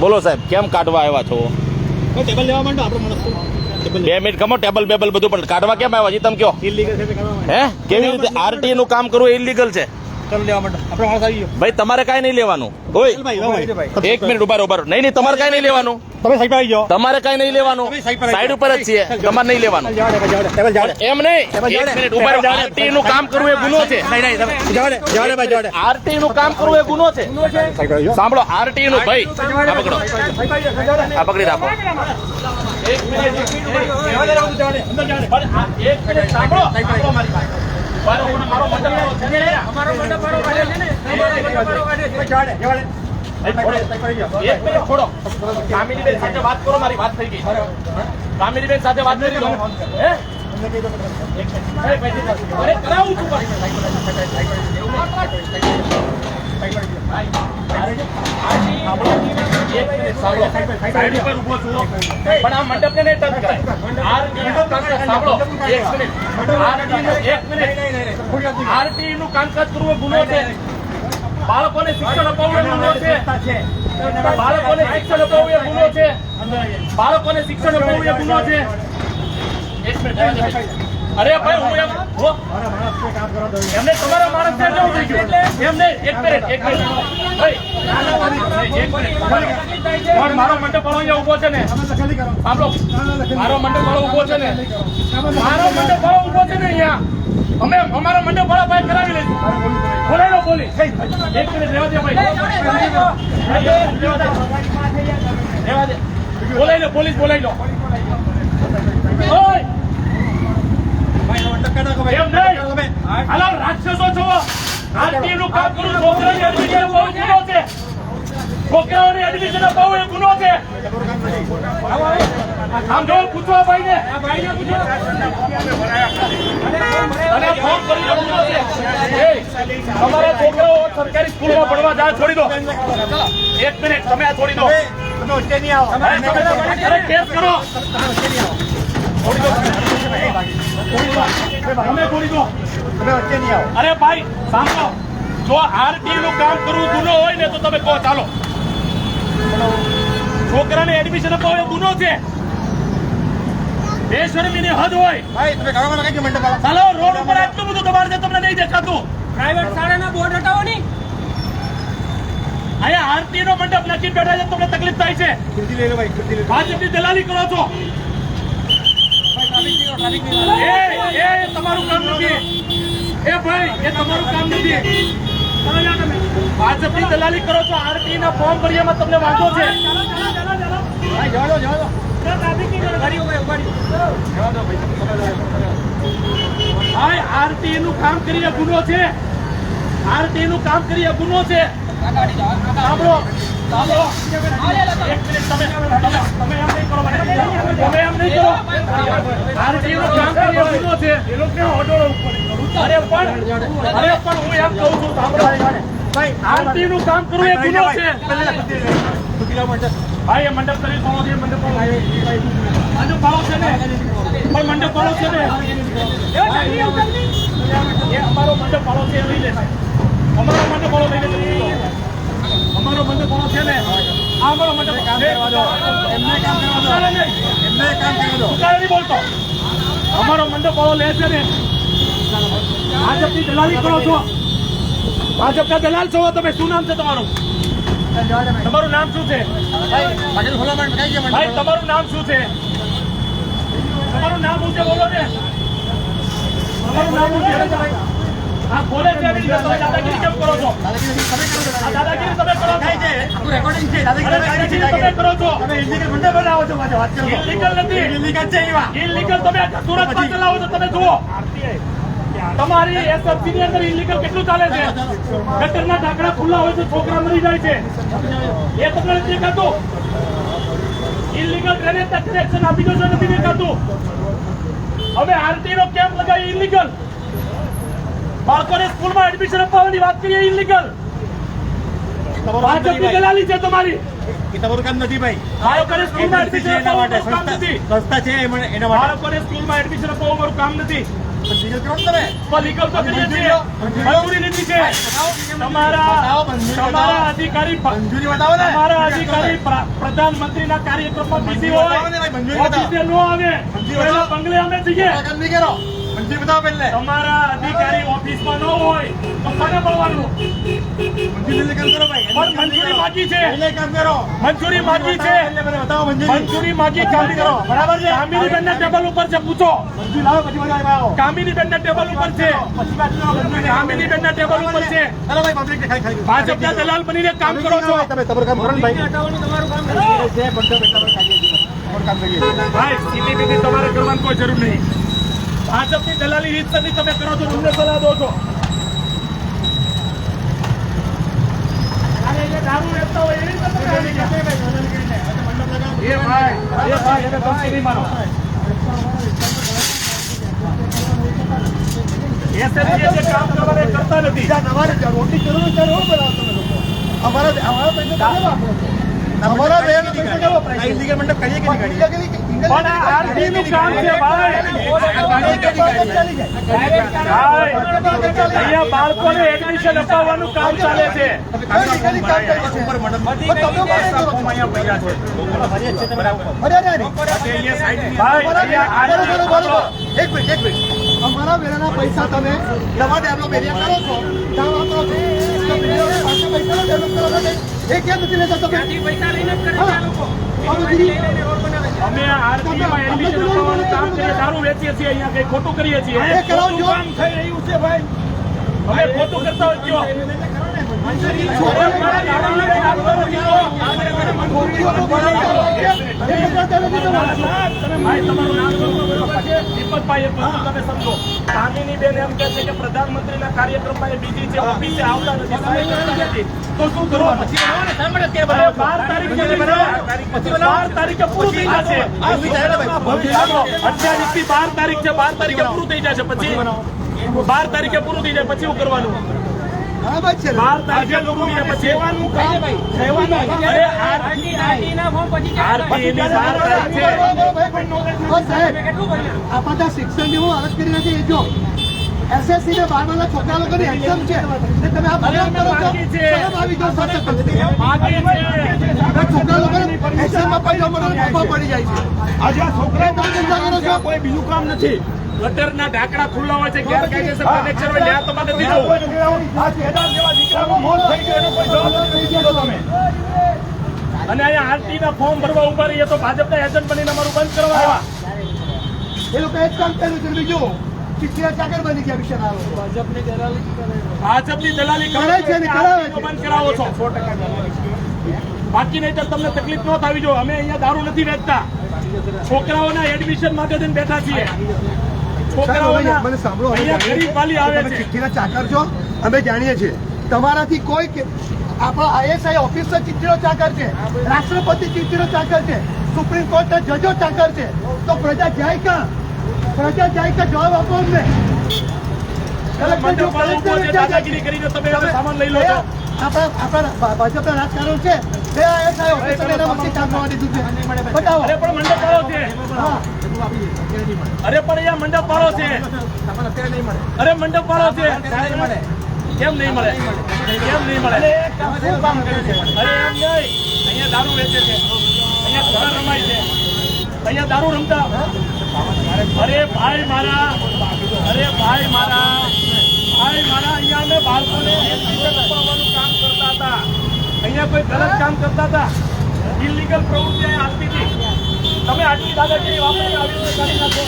બોલો સાહેબ કેમ કાઢવા આવ્યા છો? ટેબલ લેવા માંડો આપણે બે મિનિટ ગમો ટેબલ બેબલ બધું પણ. કાઢવા કેમ આવ્યા છે? તમે કયો. હે? કેવી રીતે આરટી નું કામ કરવું ઇલીગલ છે? ચાલો લેવા માંડો આપણો માણસ આવી ગયો ભાઈ તમારે કાંઈ નહીં લેવાનું ઓય. એક મિનિટ ઊભા ઊભા નહીં નહીં તમારે કાંઈ નહીં લેવાનું તમે સાઈડ પર આવી જાઓ તમારે કાંઈ નહીં લેવાનું સાઈડ. ઉપર જ છીએ તમારે નહીં લેવાનું. એમ નહીં એક મિનિટ ઊભા રહો. ટેબલ જવા દે. આરટી નું કામ કરવું એ ગુનો છે નહીં, નહીં, તમે જવા દે, જવા દે ભાઈ, જવા દે. આરટી નું કામ કરવું એ ગુનો છે. સાંભળો આરટી નું ભાઈ આ પકડો આ પકડી રાખો મિનિટ એક મિનિટ સાંભળો કામિનીબેન સાથે વાત કરો મારી વાત થઈ ગઈ કામિનીબેન સાથે વાત કરી દો કરાવું છું સાઈડ કામકાજ કરવું ગુનો છે બાળકોને શિક્ષણ અપાવવું ગુનો છે બાળકોને શિક્ષણ અપાવવું એ ગુનો છે બાળકોને શિક્ષણ અપાવવું એ ગુનો છે એક મિનિટ. અરે ભાઈ હું એમ હો, મારા માણસ છે, કામ કરવા દો. એમને તમારા માણસ ને જવું થઈ ગયું? એમને એક મિનિટ એક મિનિટ. ભાઈ એક મિનિટ મારો મંડપ વાળો અહીંયા ઊભો છે ને. સાંભળો. મારો મંડપ વાળો ઊભો છે ને. મારો મંડપ વાળો ઊભો છે ને અહીંયા. અમે અમારા મંડપ વાળા ભાઈ કરાવી લઈશું. બોલાઈ લો બોલી. એક મિનિટ રેવા દે ભાઈ. રેવા દે. બોલાઈ લો પોલીસ બોલાઈ લો. ઓય ભાઈ, મંડપ કાઢો કે ભાઈ. એમ મંડપ કાઢો કે નહીં ભાઈ. હાલો રાક્ષસો છો આરતી કામ કરું છોકરાઓને એડમિશન અપાવવું ગુનો છે છોકરાઓને એડમિશન અપાવવું એ ગુનો છે આમ જો પૂછવા ભાઈ ને અને ફોન કરી. દો છે તમારા છોકરાઓ સરકારી સ્કૂલમાં ભણવા જાય છોડી દો એક મિનિટ તમે આ છોડી દો તમે કેસ કરો. છોડી અરે, તમે છોડી દો તમે વચ્ચે નહીં આવો. અરે ભાઈ સાંભળો. જો આરટી નું કામ કરવું ગુનો હોય ને તો તમે કહો ચાલો. છોકરાને એડમિશન અપાવો ગુનો છે. હદ હોય. ભાઈ, તમે ગાળામાં લગાવી મંડપ. ચાલો રોડ ઉપર આટલું બધું તમારે તમને નહીં દેખાતું. પ્રાઇવેટ શાળાના બોર્ડ હટાવો નહીં અહીંયા આરતી નો મંડપ નક્કી બેઠા છે તમને તકલીફ થાય છે. ભાજપની દલાલી કરો છો. એ એ તમારું કામ નથી. એ ભાઈ એ તમારું કામ નથી. ભાજપની દલાલી કરો છો આરટી ના ફોર્મ ભર્યામાં તમને વાંધો છે. ભાઈ, જવા દો, જવા દો. આરટી નું કામ કરીએ ગુનો છે. આરટી નું કામ કરીએ ગુનો છે. સાંભળો સાંભળો. એક મિનિટ તમે તમે તમે એમ નહીં કરો મને મંડપ. કરી પાડો છે મંડપ ને અમારો મંડપ પાડો છે લઈ અમારો મંડપ પાડો છે ને કામ કરવા દો. એમને કામ કરવા દો. એમને કામ કરવા દો. નહીં બોલતો. અમારો મંડપ પાડો લે છે ને. ભાજપની દલાલી કરો છો. ભાજપના દલાલ છો તમે. શું નામ છે તમારું. તમારું નામ શું છે? ભાઈ, તમારું નામ શું છે? તમારું નામ શું છે? બોલો ને. તમારું નામ શું છે? આ બોલે છે એવી રીતે તમે દાદાગીરી કેમ કરો છો તમે કરો છો. આ દાદાગીરી તમે કરો છો આપણું રેકોર્ડિંગ છે. દાદાગીરી તમે દાદાગીરી તમે કરો છો તમે illegal મંડપ બનાવો છો પાછો. વાત કરો. Illegal નથી. Illegal છે એવા. ઇલીગલ તમે આખા સુરતમાં ચલાવો છો તમે જુઓ તમારી એસએફસી ની અંદર ઇલીગલ કેટલું ચાલે છે ગટરના ઢાંકણા ખુલ્લા હોય તો છોકરા મરી જાય છે એ તમને નથી દેખાતું ઇલીગલ ડ્રેનેજ એક્શન આપી દો છો નથી દેખાતું હવે આરટી નો કેમ્પ લગાવી ઇલીગલ બાળકોને સ્કૂલમાં એડમિશન અપાવવાની વાત કરીએ ઇલીગલ તમારું કામ નથી ભાજપની દલાલી છે તમારી. તમારું કામ નથી ભાઈ. બાળકોને સ્કૂલમાં એડમિશન છે એના માટે અપાવવાનું કામ નથી. સંસ્થા સંસ્થા છે એના માટે. બાળકોને સ્કૂલમાં એડમિશન અપાવવું મારું કામ નથી. લીગલ કરો ને કાર્યક્રમમાં બીજી હોય. બંગલે અમે જઈએ. કરો બતાવો પહેલે. તમારા અધિકારી ઓફિસમાં ન હોય તો કોને મળવાનું? મંજૂરી કામ કરો ભાઈ. મંજૂરી બાકી છે. એટલે કામ કરો. મંજૂરી બાકી છે. એટલે મને બતાવો મંજૂરી. મંજૂરી માગી કામ કરો. બરાબર છે? કામિની બેન ટેબલ ઉપર છે. પૂછો. મંજૂરી લાવો પછી મને આવો. કામિની બેન ટેબલ ઉપર છે. કામિની બેન ટેબલ ઉપર છે. અરે ભાઈ પબ્લિક ખાઈ ખાઈ ભાજપના દલાલ બનીને કામ કરો છો. તમે તમારું કામ કરો ને ભાઈ. હટાવવાનું તમારું કામ. છે પણ તમે તમારું કામ કરીએ. ભાઈ સીધી બીતી તમારે કરવાની કોઈ જરૂર નહીં. ભાજપની દલાલી રીત નથી તમે કરો છો તમને સલાહ દો છો. અમારા અમારા પૈસા તમે વાપરો છો. અમારા બે પૈસા કેવો price છે? illegal મંડપ કરીએ કે નહીં કરીએ? પણ આ નું કામ છે ભાઈ અહીંયા બાળકોને એડમિશન અપાવવાનું કામ ચાલે છે એક મિનિટ એક મિનિટ અમારા વેરાના પૈસા તમે નવા ડેવલપ એરિયા કરો છો ત્યાં વાપરો છો પૈસા ડેવલપ કરવા માટે એ કેમ નથી લેતા તમે? પૈસા લઈને જ કરે છે લોકો. અમે RT એડમિશન અપાવવાનું કામ કરીએ દારૂ વેચીએ છીએ અહીંયા કઈ ખોટું કરીએ છીએ. ખોટું કામ થઈ રહ્યું છે ભાઈ? અમે ખોટું કરતા હોય બેન એમ છે કે બીજી છે ઓફિસે આવતા નથી સમય કરતા નથી. તો શું કરવાનું બાર તારીખે બાર તારીખે પૂરું થઈ જશે. અઠ્યાવીસથી બાર તારીખ છે બાર તારીખે પૂરું થઈ જશે. પછી બાર તારીખે પૂરું થઈ જાય. પછી શું કરવાનું? આ ના ની બધા શિક્ષણ હું અરજ કરી નથી એ જો. એસએસસી ને બારમાના છોકરા લોકોની એક્ઝામ છે. ને તમે આ પ્રોગ્રામ કરો છો. શરમ આવી જાઓ સાથે છોકરા લોકોને એક્ઝામમાં પૈસા મળવાનો ખબર પડી જાય છે. આજે આ છોકરા ચિંતા કરો છો. કોઈ બીજું કામ નથી. ગટરના ઢાંકણા ખુલ્લા હોય છે ગેરકાયદેસર કનેક્શન હોય ત્યાં તમારે નથી જવું આ કેદાર જેવા દીકરાનું મોત થઈ ગયું એનો કોઈ જવાબ નથી દીધો તમે. અને અહીંયા આરટી ના ફોર્મ ભરવા ઊભા રહીએ તો ભાજપના એજન્ટ બનીને અમારું બંધ કરવા આવ્યા. એ લોકો એ કામ કર્યું છે બીજું. ચિઠ્ઠીના ચાકર બની ગયા બિચારા આ લોકો. ભાજપની દલાલી કરે છે ને કરાવે છે. બંધ કરાવો છો. બાકી નહીં તો તમને તકલીફ ન થવી જોઈએ અમે અહીંયા દારૂ નથી વેચતા. છોકરાઓના એડમિશન માટે જઈને બેઠા છીએ. છોકરાઓના મને સાંભળો અહીંયા ગરીબ વાલી આવે છે. ચાકર છો અમે જાણીએ છીએ. તમારાથી કોઈ આપણા આઈએસઆઈ ઓફિસર ચીઠીનો ચાકર છે. રાષ્ટ્રપતિ ચીઠીનો ચાકર છે. સુપ્રીમ કોર્ટના જજો ચાકર છે. તો પ્રજા જાય ક્યાં? પ્રજા જાય ક્યાં જવાબ આપો અમને. દાદાગીરી કરીને તમે સામાન લઈ લો છો. આપણા આપણા ભાજપના રાજકારણ છે. બે આઈએસઆઈ ઓફિસર એના વચ્ચે કામ કરવા દીધું છે. બતાવો. અરે પણ મંડપ વાળો છે. અરે પણ અહીંયા મંડપ વાળો છે. અરે મંડપ વાળો છે. કેમ નહીં મળે? કેમ નહીં મળે? અરે એમ નહીં. અહીંયા દારૂ વેચે છે. અહીંયા ઘોડા રમાય છે. અહીંયા દારૂ રમતા. અરે ભાઈ મારા, અરે ભાઈ મારા ભાઈ મારા, અહીંયા અમે બાળકોને અપાવવાનું કામ કરતા હતા. અહીંયા કોઈ ગલત કામ કરતા હતા. ઇલીગલ પ્રવૃત્તિ હાલતી હતી. તમે આટલી દાદાગીરી વાપરીને આવી કરી નાખો.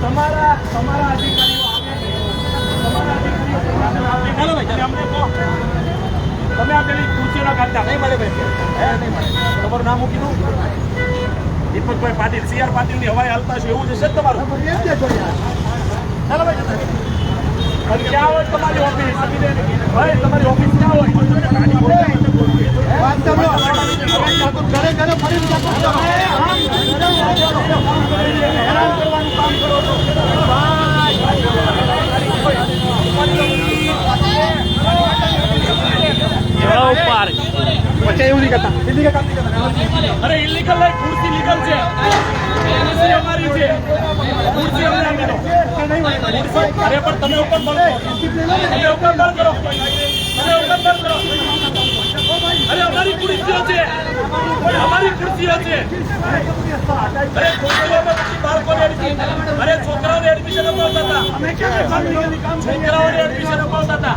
તમારા તમારા અધિકારીઓ તમારા અધિકારીઓ તમે આ પેલી ખુરશીઓના કાઢતા. નહીં મળે ભાઈ. તમારું નામ મૂકી દઉં દીપકભાઈ પાટીલ સી આર પાટીલની હવાઈ હાલતા છે એવું તમારું ચાલો ભાઈ અને ક્યાં હોય તમારી ઓફિસ ભાઈ તમારી ઓફિસ ક્યાં હોય. હેરાન કરવાનું કામ કરો છો નહીં કરતા હિન્દી કામ નહીં કરતા અરે ઇલીગલ નહીં ખુરશી લીગલ છે. ખુરશી અમારી છે. ખુરશી અમને આપી દો. અરે પણ તમે ઉપર બંધ તમે ઉપર બંધ કરો. તમે ઉપર બંધ કરો. અરે અમારી ખુરશીઓ છે. અમારી ખુરશીઓ છે. અરે ખુરશીઓમાં પછી બાળકોને એડમિશન અરે છોકરાઓને એડમિશન અપાવતા હતા. છોકરાઓને એડમિશન અપાવતા હતા.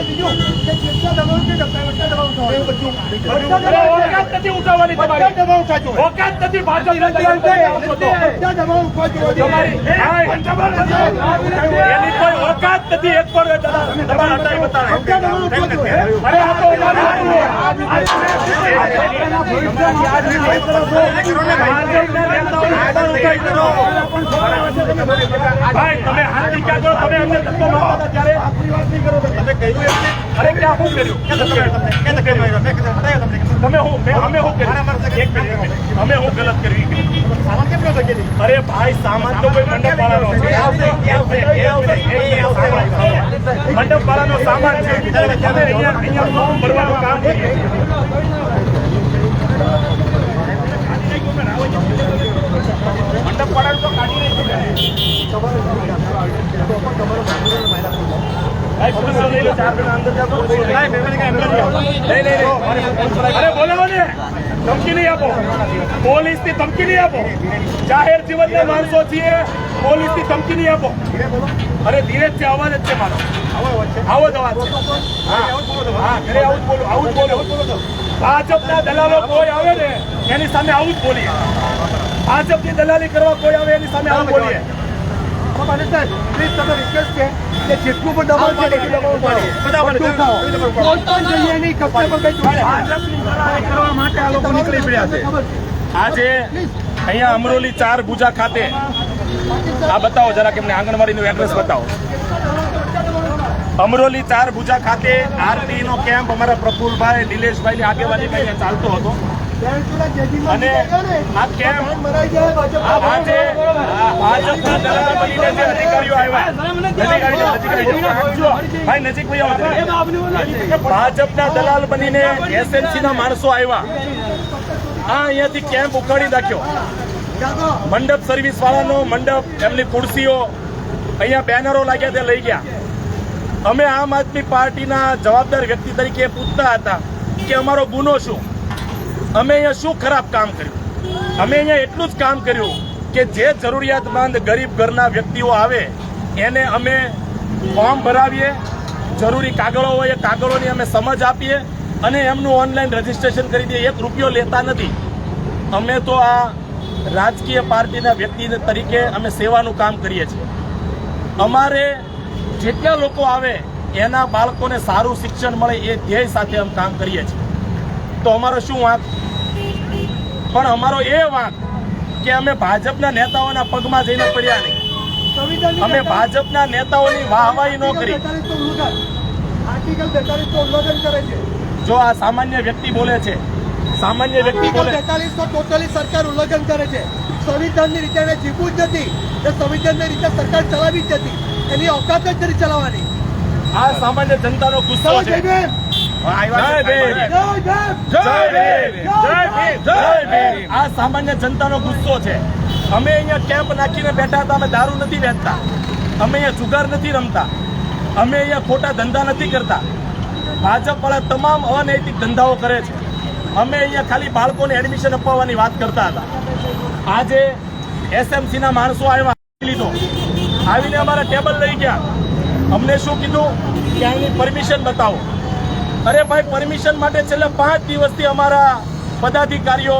ને બીજું કે જેટલા દબાવ છે? એટલા દબાવ જોઈએ. બધા દબાવ. ઓકાત નથી ઉઠાવવાની તમારી. દબાવ થવા ઓકાત નથી ભાજપના તો. બધા દબાવ થવા તમારી. એની કોઈ ઓકાત નથી. એક પણ દલાલ હટાવી બતાવે. દબાવ. અરે આ તો અમારી ભાઈ તમે હાથી ક્યાં કરો તમે અમને ધક્કો મારતા હતા ત્યારે. તમે કહ્યું એમને અરે ક્યાં શું કર્યું? તમે હું અમે શું કર્યું? અમે હું ગલત કરી? અરે ભાઈ સામાન તો કોઈ મંડપ વાળાનો છે. મંડપ વાળાનો સામાન છે. તમે અહીંયા અહીંયા ફોર્મ ભરવાનું કામ મંડપ વાળાનું તો કાઢી નાખ્યું ભાઈ, પોલીસો લઈ લો, ચાર જણા અંદર જાઓ. નહીં, નહીં, નહીં. અરે બોલાવો ને ધમકી નહીં આપો. પોલીસની ધમકી નહીં આપો. જાહેર જીવનના માણસો છીએ પોલીસની ધમકી નહીં આપો. અરે ધીરે છે અવાજ જ છે મારો. આવો જ અવાજ આવું જ બોલું આવું જ બોલું. ભાજપના દલાલો કોઈ આવે ને એની સામે આવું જ બોલીએ. ભાજપની દલાલી કરવા કોઈ આવે એની સામે આમ બોલીએ. પ્લીઝ તમે રિક્વેસ્ટ છે કે જેટલું પણ દબાવ છે એટલું દબાવ પાડો. કોઈ પણ જગ્યાએ નહીં, કશે પણ કંઈ ચૂકે નહીં. ભાજપની દલાલી કરવા માટે આ લોકો નીકળી પડ્યા છે. આજે અહીંયા અમરોલી ચાર ભુજા ખાતે આ બતાવો જરાક એમને આંગણવાડીનું એડ્રેસ બતાવો. અમરોલી ચાર ભુજા ખાતે આરટી નો કેમ્પ અમારા પ્રફુલભાઈ નિલેશભાઈ ની આગેવાનીમાં અહીંયા ચાલતો હતો. અને આ દલાલ બનીને જે એસએમસી ના માણસો આવ્યા. આ અહીંયાથી કેમ્પ ઉખાડી નાખ્યો. મંડપ સર્વિસ વાળાનો મંડપ, એમની ખુરશીઓ અહીંયા બેનરો લાગ્યા તે લઈ ગયા. અમે આમ આદમી પાર્ટીના જવાબદાર વ્યક્તિ તરીકે પૂછતા હતા કે અમારો ગુનો શું? અમે અહીંયા શું ખરાબ કામ કર્યું? અમે અહીંયા એટલું જ કામ કર્યું કે જે જરૂરિયાતમંદ ગરીબ ઘરના વ્યક્તિઓ આવે, એને અમે ફોર્મ ભરાવીએ, જરૂરી કાગળો હોય એ કાગળોની અમે સમજ આપીએ અને એમનું ઓનલાઈન રજીસ્ટ્રેશન કરી દઈએ. એક રૂપિયો લેતા નથી. અમે તો આ રાજકીય પાર્ટીના વ્યક્તિ તરીકે અમે સેવાનું કામ કરીએ છીએ. અમારે જેટલા લોકો આવે, એના બાળકોને સારું શિક્ષણ મળે એ ધ્યેય સાથે અમે કામ કરીએ છીએ. તો અમારો શું વાંક પણ અમારો એ વાંક કે અમે ભાજપના નેતાઓના પગમાં જઈને પડ્યા નહીં. અમે ભાજપના નેતાઓની વાહવાહી ન કરી. આર્ટિકલ 42 નું ઉલ્લંઘન. આર્ટિકલ 42 નું ઉલ્લંઘન કરે છે. જો આ સામાન્ય વ્યક્તિ બોલે છે સામાન્ય વ્યક્તિ બોલે તો ટોટલી સરકાર ઉલ્લંઘન કરે છે. સંવિધાનની રીતે એને જીવવું જ નથી. એ સંવિધાનની રીતે સરકાર ચલાવી જ નથી. એની ઓકાત જ નથી ચલાવવાની. આ સામાન્ય જનતાનો ગુસ્સો છે. આ સામાન્ય જનતાનો ગુસ્સો છે. અમે અહીંયા કેમ્પ નાખીને બેઠા હતા અમે દારૂ નથી વેચતા. અમે અહીંયા જુગાર નથી રમતા. અમે અહીંયા ખોટા ધંધા નથી કરતા. ભાજપવાળા તમામ અનૈતિક ધંધાઓ કરે છે. અમે અહીંયા ખાલી બાળકોને એડમિશન અપાવવાની વાત કરતા હતા. આજે એસએમસીના માણસો આવ્યા લીધો. આવીને અમારા ટેબલ લઈ ગયા. અમને શું કીધું? કે અહીંની પરમિશન બતાવો. અરે ભાઈ પરમિશન માટે છેલ્લા પાંચ દિવસથી અમારા પદાધિકારીઓ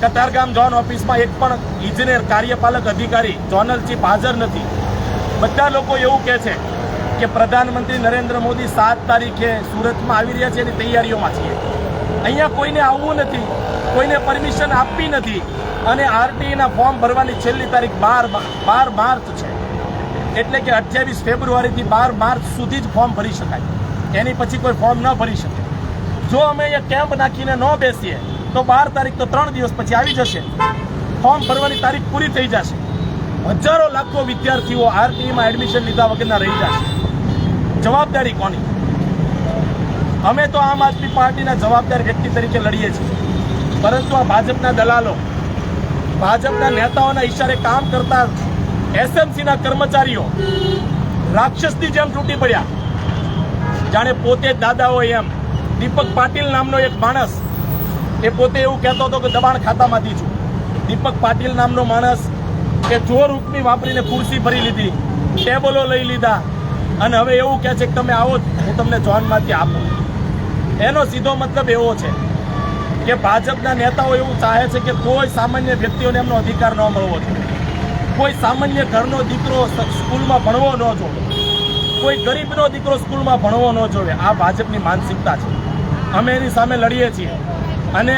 કતારગામ ઝોન ઓફિસમાં એક પણ ઇજનેર કાર્યપાલક અધિકારી ઝોનલ ચીફ હાજર નથી. બધા લોકો એવું કહે છે કે પ્રધાનમંત્રી નરેન્દ્ર મોદી સાત તારીખે સુરતમાં આવી રહ્યા છે એની તૈયારીઓમાં છીએ. અહીંયા કોઈને આવવું નથી, કોઈને પરમિશન આપવી નથી અને આરટીઈના ફોર્મ ભરવાની છેલ્લી તારીખ બાર બાર માર્ચ છે. એટલે કે અઠ્યાવીસ ફેબ્રુઆરીથી બાર માર્ચ સુધી જ ફોર્મ ભરી શકાય. એની પછી કોઈ ફોર્મ ન ભરી શકે. જો અમે અહીંયા કેમ્પ નાખીને ન બેસીએ, તો બાર તારીખ તો ત્રણ દિવસ પછી આવી જશે. ફોર્મ ભરવાની તારીખ પૂરી થઈ જશે. હજારો લાખો વિદ્યાર્થીઓ આરટીઈમાં એડમિશન લીધા વગરના રહી જશે. જવાબદારી કોની? અમે તો આમ આદમી પાર્ટીના જવાબદાર વ્યક્તિ તરીકે લડીએ છીએ. પરંતુ આ ભાજપના દલાલો, ભાજપના નેતાઓના ઈશારે કામ કરતા એસએમસીના કર્મચારીઓ, રાક્ષસની જેમ તૂટી પડ્યા. જાણે પોતે જ દાદા હોય એમ. દીપક પાટીલ નામનો એક માણસ એ પોતે એવું કહેતો હતો કે દબાણ ખાતામાંથી છું. દીપક પાટીલ નામનો માણસ કે ચોર હુકમી વાપરીને ખુરશી ભરી લીધી, ટેબલો લઈ લીધા અને હવે એવું કહે છે કે તમે આવો હું તમને જોનમાંથી આપું. એનો સીધો મતલબ એવો છે કે ભાજપના નેતાઓ એવું ચાહે છે કે કોઈ સામાન્ય વ્યક્તિઓને એમનો અધિકાર ન મળવો જોઈએ. કોઈ સામાન્ય ઘરનો દીકરો સ્કૂલમાં ભણવો ન જોવે કોઈ ગરીબનો દીકરો સ્કૂલમાં ભણવો ન જોવે. આ ભાજપની માનસિકતા છે. અમે એની સામે લડીએ છીએ. અને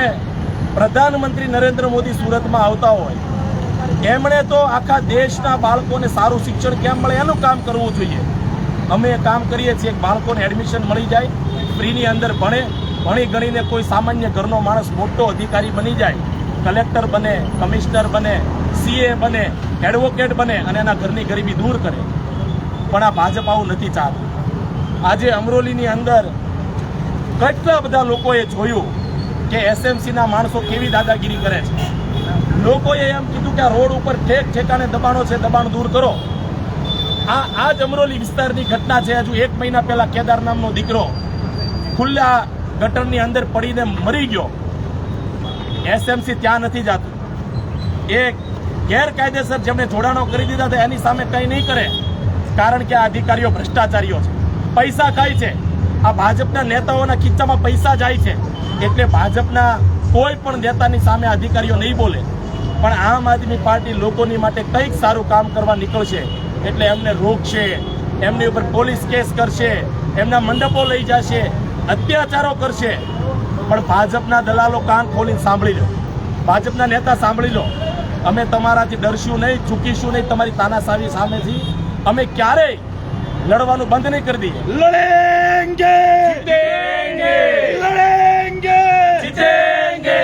પ્રધાનમંત્રી નરેન્દ્ર મોદી સુરતમાં આવતા હોય, એમણે તો આખા દેશના બાળકોને સારું શિક્ષણ કેમ મળે એનું કામ કરવું જોઈએ. અમે કામ કરીએ છીએ બાળકોને એડમિશન મળી જાય, ફ્રીની અંદર ભણે, ભણી ગણીને કોઈ સામાન્ય ઘરનો માણસ મોટો અધિકારી બની જાય, કલેક્ટર બને, કમિશનર બને સીએ બને એડવોકેટ બને અને એના ઘરની ગરીબી દૂર કરે. પણ આ ભાજપ આવું નથી ચાહતું. આજે અમરોલીની અંદર કેટલા બધા લોકોએ જોયું કે એસએમસીના માણસો કેવી દાદાગીરી કરે છે. લોકોએ એમ કીધું કે આ રોડ ઉપર ઠેક ઠેકાને દબાણો છે, દબાણ દૂર કરો. આ આ જ અમરોલી વિસ્તારની ઘટના છે. હજુ એક મહિના પહેલા કેદાર નામનો દીકરો ખુલ્લા ગટરની અંદર પડીને મરી ગયો. એસએમસી ત્યાં નથી જાતું. એ ગેરકાયદેસર જેમણે જોડાણો કરી દીધા એની સામે કંઈ નહીં કરે. કારણ કે આ અધિકારીઓ ભ્રષ્ટાચારીઓ છે. પૈસા ખાય છે. આ ભાજપના નેતાઓના ખિસ્સામાં પૈસા જાય છે. એટલે ભાજપના કોઈ પણ નેતાની સામે અધિકારીઓ નહીં બોલે. પણ આમ આદમી પાર્ટી લોકોની માટે કંઈક સારું કામ કરવા નીકળશે. એટલે એમને રોકશે. એમની ઉપર પોલીસ કેસ કરશે. એમના મંડપો લઈ જશે. અત્યાચારો કરશે. પણ ભાજપના દલાલો કાન ખોલીને સાંભળી લો. ભાજપના નેતા સાંભળી લો. અમે તમારાથી ડરશું નહીં, ચૂકીશું નહીં, તમારી તાનાશાહી સામેથી અમે ક્યારેય લડવાનું બંધ નહીં કરી દઈએ. લડેંગે! જીતેંગે!